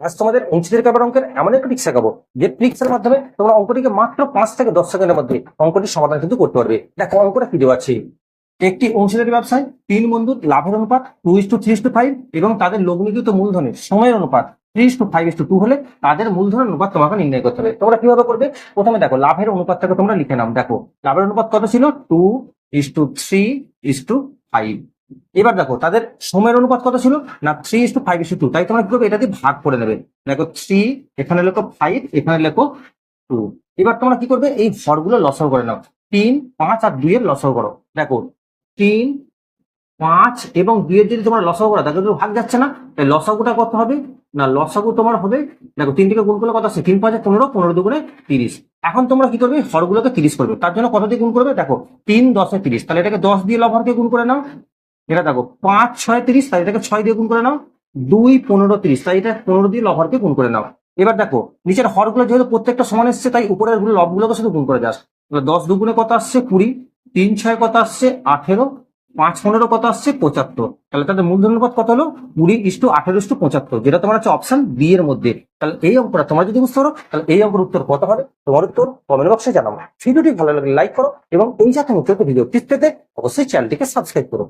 আজ তোমাদের অংশীদারি কাবার অঙ্কের এমন একটা ট্রিক্স শেখাবো যে ট্রিক্সের মাধ্যমে তোমরা অঙ্কটিকে মাত্র পাঁচ থেকে দশ সেকেন্ডের মধ্যে অঙ্কটির সমাধান কিন্তু করতে পারবে। দেখো অঙ্কটা কি দেওয়া আছে। একটি অংশীদারি ব্যবসায় তিন বন্ধুর লাভের অনুপাত two is to three to five এবং তাদের লগ্নিকৃত মূলধনের সময়ের অনুপাত three to five to two হলে তাদের মূলধনের অনুপাত তোমাকে নির্ণয় করতে হবে। তোমরা কীভাবে করবে? প্রথমে দেখো, লাভের অনুপাতটাকে তোমরা লিখে নাও। দেখো, লাভের অনুপাত কত ছিল? Two is to three is to five. এবার দেখো, তাদের সময়ের অনুপাত কত ছিল? না three is to five is to two তোমরা কি করবে? এটা দিয়ে ভাগ করে নেবে। দেখো থ্রি এখানে লেখো ফাইভ এখানে লেখো টু এবার তোমরা কি করবে? এই ভরগুলো লসও করে নাও। তিন, পাঁচ আর দুইয়ের লসও করো। দেখো, তিন, পাঁচ এবং দুইয়ের যদি তোমরা লসাগু করো, তাহলে ভাগ যাচ্ছে না। তাই লসাগুটা কত হবে? না, লসাগু তোমার হবে, দেখো, তিন থেকে গুণ করলে কত আছে তিন পাঁচে পনেরো পনেরো দুগুণে তিরিশ। এখন তোমরা কি করবে? হরগুলোকে তিরিশ করবে। তার জন্য কত দিয়ে গুণ করবে? দেখো, তিন, দশে তিরিশ। তাহলে এটাকে দশ দিয়ে লভরকে গুণ করে নাও। এটা দেখো, পাঁচ, ছয়, তিরিশ তাই এটাকে ছয় দিয়ে গুণ করে নাও, দুই, পনেরো, তিরিশ তাই এটা পনেরো দিয়ে লভরকে গুণ করে নাও। এবার দেখো, নিচের হরগুলো যেহেতু প্রত্যেকটা সমান এসছে, তাই উপরেরগুলো লবগুলোকে শুধু গুণ করে যাস। দশ দুগুণে কত আসছে? কুড়ি। তিন, ছয় কত আসছে? আঠেরো। পাঁচ, পনেরো কত আসছে? পঁচাত্তর। তাহলে তাদের মূলধন অনুপাত কত হলো? কুড়ি ইস্টু আঠেরো ইস্টু পঁচাত্তর। যেটা তোমার হচ্ছে অপশন বি এর মধ্যে। তাহলে এই অঙ্কটা তোমার যদি বুঝতে পারো, তাহলে এই অঙ্কের উত্তর কত হবে? তোমার উত্তর কমেন্ট বক্সে জানাব ভিডিওটি ভালো লাগলে লাইক করো এবং এই জাতীয় ভিডিও টিপ পেতে অবশ্যই চ্যানেলটিকে সাবস্ক্রাইব করো।